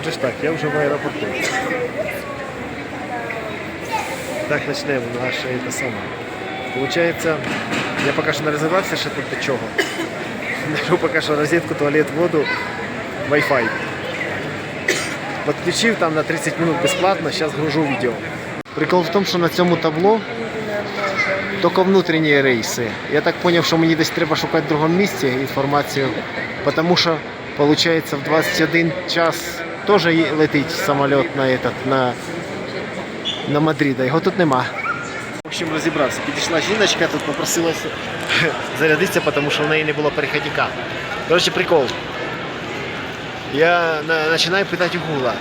Отже так, я вже в аеропорту. Так, почнемо наше те саме. Получається, я поки що не розібрався, що тут до чого. Знайшов поки що розетку, туалет, воду, Wi-Fi. Подключив там на 30 минут безплатно, зараз гружу відео. Прикол в тому, що на цьому табло тільки внутрішні рейси. Я так зрозумів, що мені десь треба шукати в другому місці інформацію, тому що виходить в 21 час теж є- летить самоліт на, этот, на, на Мадрид, а його тут нема. В общем, розібрався. Підійшла жіночка, тут попросилася зарядитися, тому що в неї не було переходника. Коротше, прикол. Я на, починаю питати у Гугла.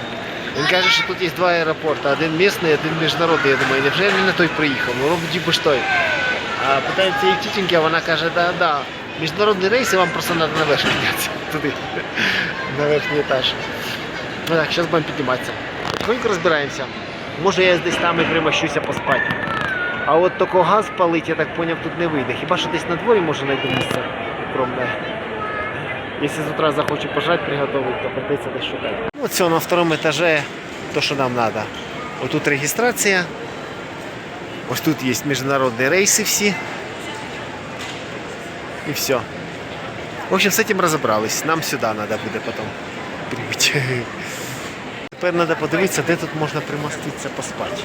Він каже, що тут є два аеропорти, один місний, один міжнародний. Я думаю, невже не на той приїхав? Ну, робить би ж той. А питаю цієї тітеньки, а вона каже, да, да. Міжнародний рейс, і вам просто треба наверх піднятися. Туди. На верхній етаж. Ну так, зараз будемо підніматися. Потихоньку розбираємося. Може я десь там і примощуся поспати. А от тако газ палить, я так поняв, тут не вийде. Хіба що десь на дворі може знайду місце укромне. Якщо з утра захочу пожрать приготувати, то придеться десь шукати. Ну, все, на второму етажі то, що нам треба. Отут реєстрація. Ось тут є міжнародні рейси всі. І все. В общем, з цим розібрались. Нам сюди треба буде потім прибути. Тепер треба подивитися, де тут можна примоститися поспати.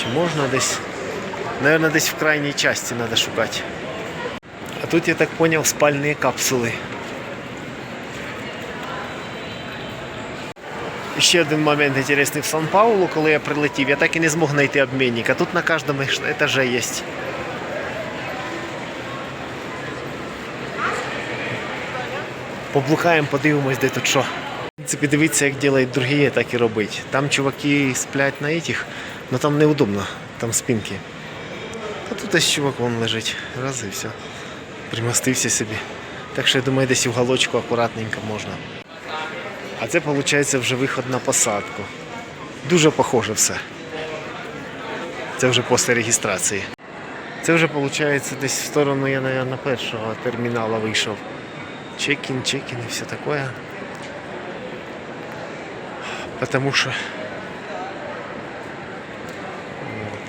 Чи можна десь. Наверное, десь в крайній часті треба шукати. А тут, я так понял, спальні капсули. І Ще один момент інтересний в Сан-Паулу, коли я прилетів, я так і не змог знайти обмінник, а тут на кожному етажі є. Поблукаємо, подивимось, де тут що. В принципі, дивіться, як роблять другі, так і робить. Там чуваки сплять на этих, але там неудобно, там спинки. А тут ось чувак вон лежить. Раз і все. Примостився собі. Так що я думаю, десь в уголочку акуратненько можна. А це виходить вже виход на посадку. Дуже похоже все. Це вже після реєстрації. Це вже виходить десь в сторону, я, мабуть, першого терміналу вийшов. Чекін, чекін і все таке. Потому що вот.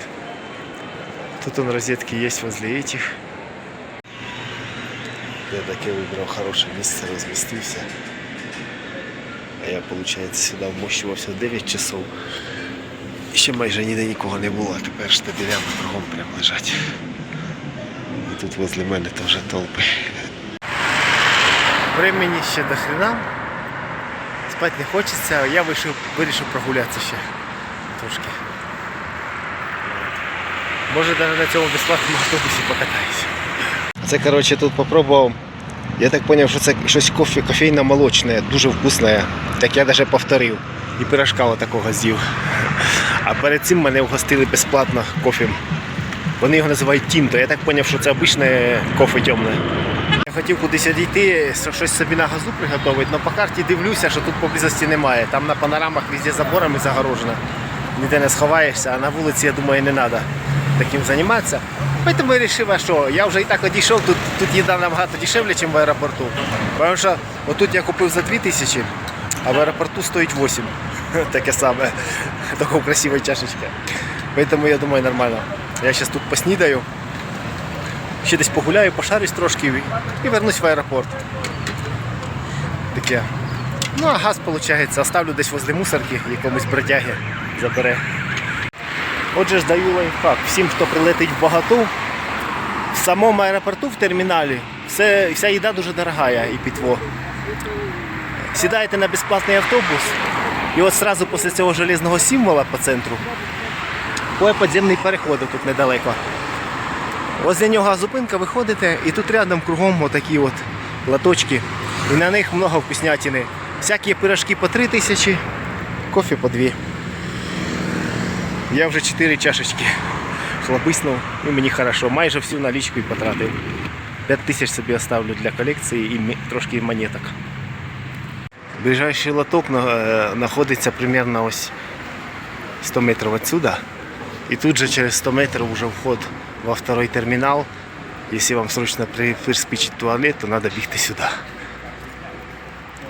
Тут он розетки є возле этих. Я таке вибрав хороше місце, розмістився. А я, виходить, сюди вмощувався 9 часов. І ще майже ніде нікого не було, а тепер штабелями кругом прям лежать. І тут возле мене теж толпи. Времени ще до хрена. Спати не хочеться, я вирішив, вирішив прогулятися ще трошки. Може навіть на цьому безплатному автобусі покатаюся. Це коротше тут попробував. Я так зрозумів, що це щось кофе, кофейно-молочне, дуже вкусне. Так я навіть повторив. І пирожка такого з'їв. А перед цим мене вгостили безплатно кофе. Вони його називають тінто. Я так зрозумів, що це обичне кофе темне. Хотів кудись одійти, щось собі на газу приготувати, але по карті дивлюся, що тут поблизості немає. Там на панорамах везде заборами загорожено. Ніде не сховаєшся, а на вулиці, я думаю, не треба таким займатися. Тому я вирішив, що я вже і так одійшов, тут, тут їда набагато дешевле, ніж в аеропорту. Тому що отут я купив за 2 тисячі, а в аеропорту стоїть 8. Таке саме. Таке в красивій чашечці. Тому я думаю, нормально. Я зараз тут поснідаю ще десь погуляю, пошарюсь трошки і вернусь в аеропорт. Таке. Ну а газ, виходить, оставлю десь возле мусорки, якомусь бродяги забере. Отже ж даю лайфхак. Всім, хто прилетить в багату, в самому аеропорту в терміналі все, вся їда дуже дорога і питво. Сідаєте на безплатний автобус, і от одразу після цього железного символа по центру, по підземний переход тут недалеко. Возле нього зупинка, виходите, і тут рядом кругом отакі от латочки. І на них много вкуснятини. Всякі пирожки по 3 тисячі, кофе по 2. Я вже 4 чашечки хлописнув і мені хорошо. Майже всю налічку і потратив. 5 тисяч собі оставлю для колекції і трошки монеток. Ближайший лоток знаходиться примерно ось 100 метрів отсюда. И тут же через 100 метров уже вход во второй терминал. Если вам срочно при- приспичить туалет, то надо бігти сюди.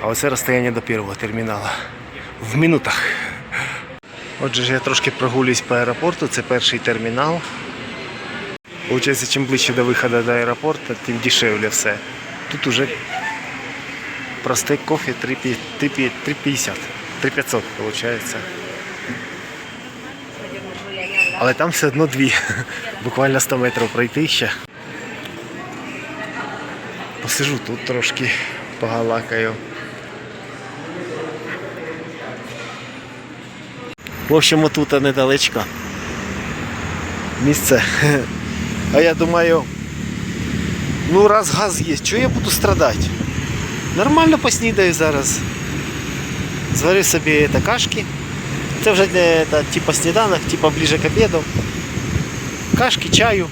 А оце розстояння до першого терміналу. В минутах. Отже я трошки прогулююсь по аеропорту, це перший термінал. Получається, чим ближче до виходу до аеропорту, тим дешевле все. Тут уже простий кофе 3,50. 3500 виходить. Але там все одно дві. Буквально 100 метрів пройти ще. Посижу тут трошки, погалакаю. В общем, отут недалечко. Місце. А я думаю, ну раз газ є, чого я буду страдати? Нормально поснідаю зараз. Зварю собі це, кашки. Це вже не та, типа сніданок, типа ближе к обіду. Кашки, чаю.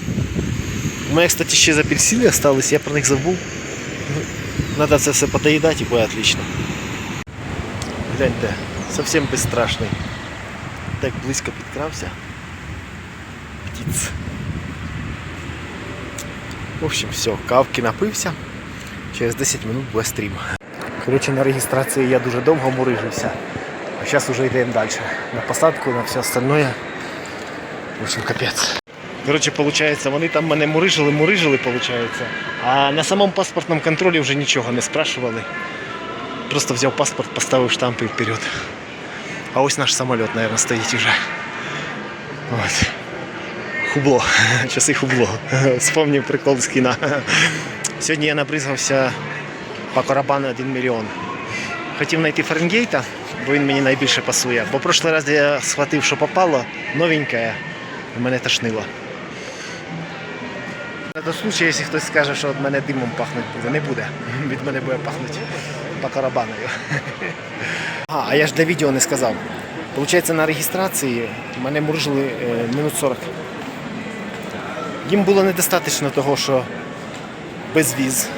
У мене, кстати, ще з апельсини остались, я про них забув. Надо це все подоїдати і буде отлично. Гляньте, зовсім безстрашний. Так близько підкрався. Птиць. В общем, все, кавки напився. Через 10 минут буде стрім. Коротше, на реєстрації я дуже довго мурижився. А зараз вже йдемо далі. На посадку, на все остальное. В общем, капець. Коротше, виходить, вони там мене мурижили, мурижили, виходить. А на самому паспортному контролі вже нічого не спрашивали. Просто взяв паспорт, поставив штамп і вперед. А ось наш самоліт, мабуть, стоїть вже. От. Хубло. Часи хубло. Вспомнив прикол з кіна. Сьогодні я набризгався по карабану 1 мільйон. Хотів знайти Фаренгейта, бо він мені найбільше пасує. Бо прошлий раз я схватив, що попало, новеньке, мене тошнило. До случаю, якщо хтось скаже, що від мене димом пахнуть буде, не буде. Від мене буде пахнути по карабаною. А, а я ж до відео не сказав. Получається, на реєстрації мене муржили е, минут 40. Їм було недостатньо того, що без віз.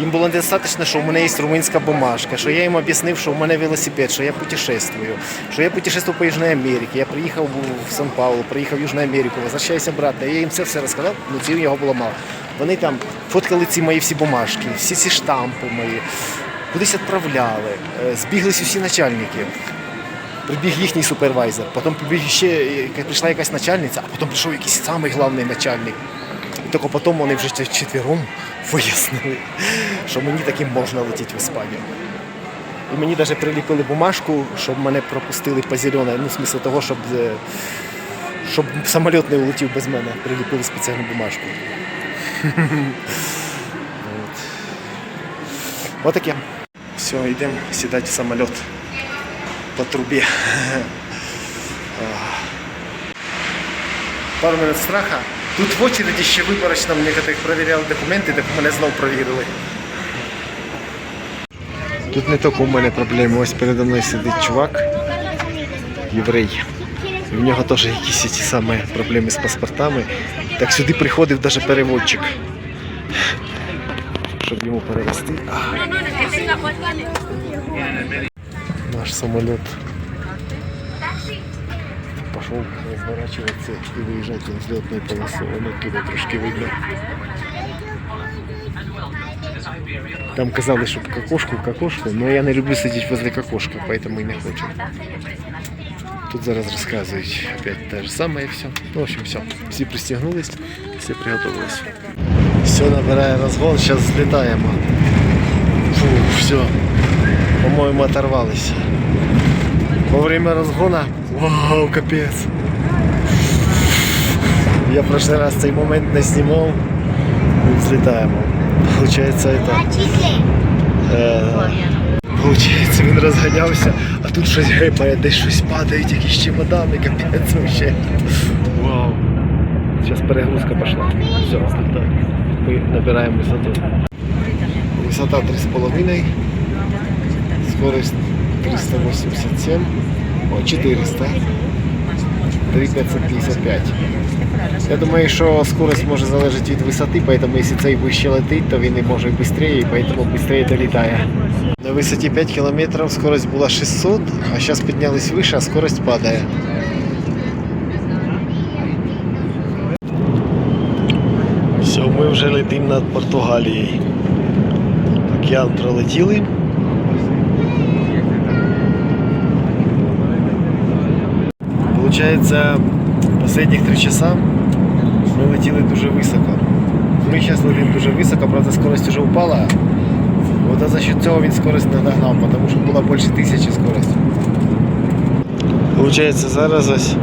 Їм було недостатньо, що в мене є румунська бумажка, що я їм об'яснив, що в мене велосипед, що я путешествую, що я путешествую по Южній Америці, я приїхав в Сан-Паулу, приїхав в Южну Америку, возвращаюся обратно. Я їм це все розказав, ну цим його було мало. Вони там фоткали ці мої всі бумажки, всі ці штампи мої, кудись відправляли, е, збіглись усі начальники. Прибіг їхній супервайзер, потім прибіг ще, е, прийшла якась начальниця, а потім прийшов якийсь самий головний начальник. І тільки потім вони вже четвером вияснили, що мені таким можна летіти в Іспанію. І мені навіть приліпили бумажку, щоб мене пропустили по зеленій, ну, в смислі того, щоб, е, щоб самоліт не улетів без мене. Приліпили спеціальну бумажку. От. Отаке. Все, йдемо сідати в самоліт по трубі. Пару минут страха. Тут в очереди ще виборочно в некоторих перевіряли документи, так мене знов перевірили. Тут не тільки у мене проблеми. Ось передо мною сидить чувак, єврей. І в нього теж якісь ті самі проблеми з паспортами. Так сюди приходив навіть переводчик. Щоб йому перевести. Наш самоліт пошел разворачиваться и выезжать на взлетную полосу. Вон оттуда трошки видно. Там казали, щоб кокошку, кокошку, но я не люблю сидіти возле кокошки, поэтому и не хочу. Тут зараз розказують опять те же саме і все. Ну, в общем, все. Всі пристегнулись, всі приготовились. Все набирає розгон, зараз злітаємо. Фу, все. По-моєму, оторвались. Во время разгона, вау, капець. Я в прошлый раз цей момент не знімав. І взлітаємо. Получається, это, е, получається, він розганявся, а тут щось гепає, десь щось падають, якісь чемодани, капець вообще. Вау. Зараз перегрузка пішла. Все, взлітаємо. Ми набираємо висоту. Висота 3,5. Скорость 387. О, 400. 3555. Я думаю, що скорость може залежати від висоти, поэтому якщо цей вище летить, то він і може швидше, і поэтому швидше долітає. На висоті 5 км скорость була 600, а зараз піднялись вище, а скорость падає. Все, ми вже летимо над Португалією. Океан пролетіли. Получається, останніх три часа ми летіли дуже високо. Ми зараз летимо дуже високо, правда скорость вже упала. От за счет цього він скорость не догнав, тому що була більше тисячі скорость. Получається, зараз ось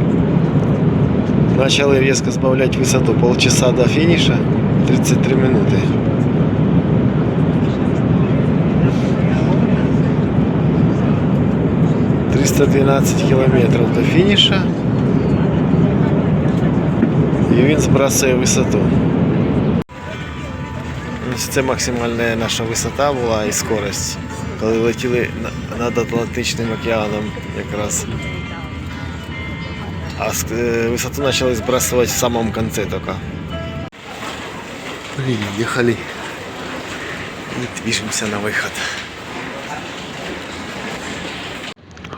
почали різко збавляти висоту. Полчаса до фініша 33 минути. «312 кілометрів до фініша. І він збрасує висоту. Ось Це максимальна наша висота була і скорость. Коли летіли на- над Атлантичним океаном якраз. А ск- э, высоту начали сбрасывать в самом конце только. Приехали. И движемся на выход.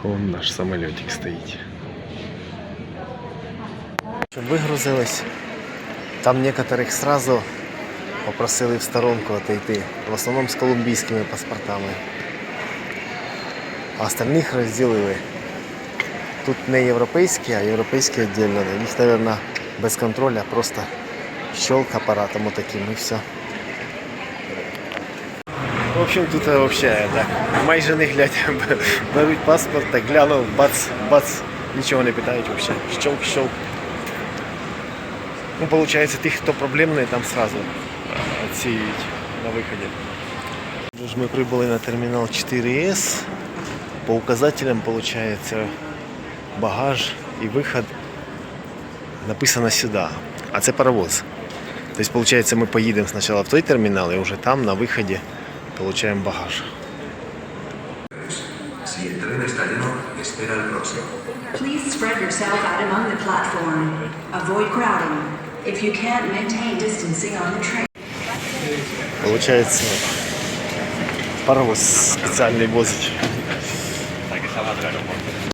Вон наш самолетик стоит. Вигрузились. Там некоторых сразу попросили в сторонку отойти. В основном с колумбийскими паспортами. А остальных розділили. Тут не європейські, а європейські віддільно. Їх, мабуть, без контролю, просто щелк апаратом таким і все. В общем, тут е, вообще так, майже не глядя, беруть паспорт, так глянув, бац, бац, нічого не питають взагалі. Щелк, щелк. Ну, получается, тих, хто проблемний, там сразу е, відсіюють на виході. Тож Ми прибули на термінал 4С. По указателям, получается, багаж і виход написано сюди. А це паровоз. Тобто, виходить, ми поїдемо спочатку в той термінал і вже там на виході Отримаємо багаж. Si el tren está lleno, espera el próximo. Please spread yourself out among the platform. Avoid crowding. If you can't maintain distancing on the train, Получається, паровоз спеціальний возить.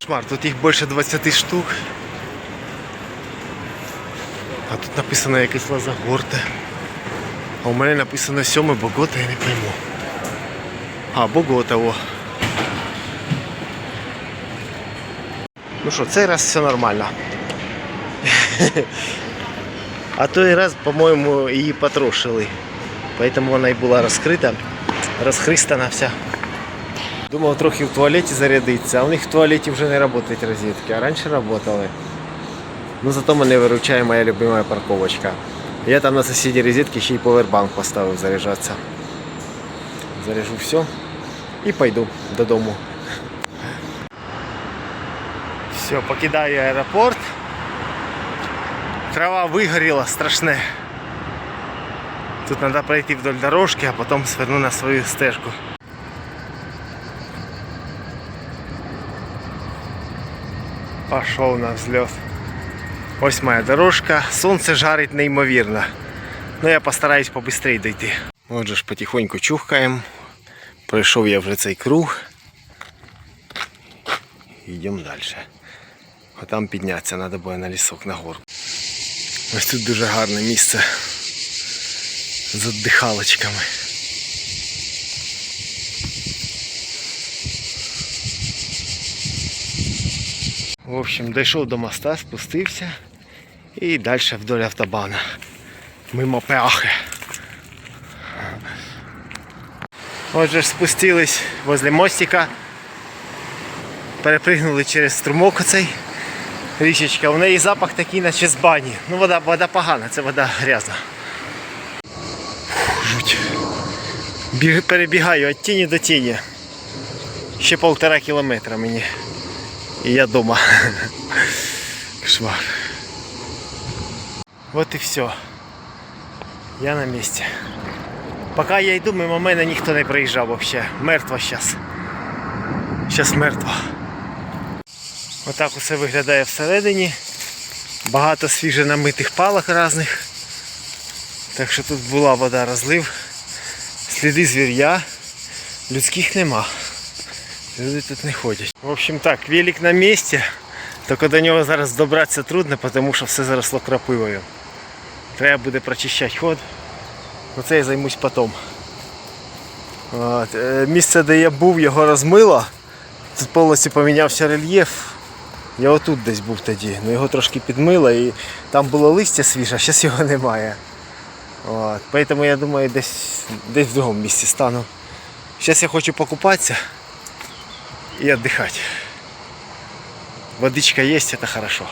Шмар, тут їх більше 20 штук. А тут написано якесь Лазагорте. А у мене написано 7 Богота, я не пойму. А, Богота, о. Ну що, цей раз все нормально. А той раз, по-моєму, її потрошили. Поэтому вона і була розкрита, розхристана вся. Думав трохи в туалеті зарядитися, а у них в туалеті вже не працюють розетки, а раніше працювали. Ну зато мене виручає моя любима парковочка. Я там на сусіді розетки ще й повербанк поставив заряджатися. Заряжу все І пойду додому. Все, покидаю аеропорт. Трава вигоріла страшне. Тут треба пройти вдоль дорожки, а потім сверну на свою стежку. Пошов на взлет. Ось моя дорожка. Сонце жарить неймовірно. Ну я постараюсь побыстрее дойти. Отже ж потихоньку чухкаємо. Пройшов я вже цей круг. Йдемо далі. А там піднятися треба буде на лісок на гору. Ось тут дуже гарне місце з віддихалочками. В общем, дійшов до моста, спустився і далі вдоль автобана. Мимо Пеахи. Отже спустились возле мостика. Перепригнули через струмок оцей. Річечка. У неї запах такий, наче з бані. Ну вода, вода погана, це вода грязна. Жуть. Біг, перебігаю від тіні до тіні. Ще полтора кілометра мені. І я вдома. Кошмар. Вот і все. Я на місці. Поки я йду, мимо мене ніхто не приїжджав взагалі. Мертво зараз. Зараз мертво. Отак усе виглядає всередині. Багато свіже намитих палок різних. Так що тут була вода розлив. Сліди звір'я. Людських нема. Люди тут не ходять. В общем так, велик на місці. Тільки до нього зараз добратися трудно, тому що все заросло крапивою. Треба буде прочищати ход. Ну це я займусь потім. От. е, Місце, де я був, його розмило. Тут повністю помінявся рельєф. Я отут десь був тоді, ну його трошки підмило і там було листя свіже, а зараз його немає. Поэтому я думаю, десь, десь в другому місці стану. Зараз я хочу покупатися і віддихати. Водичка є, це хорошо.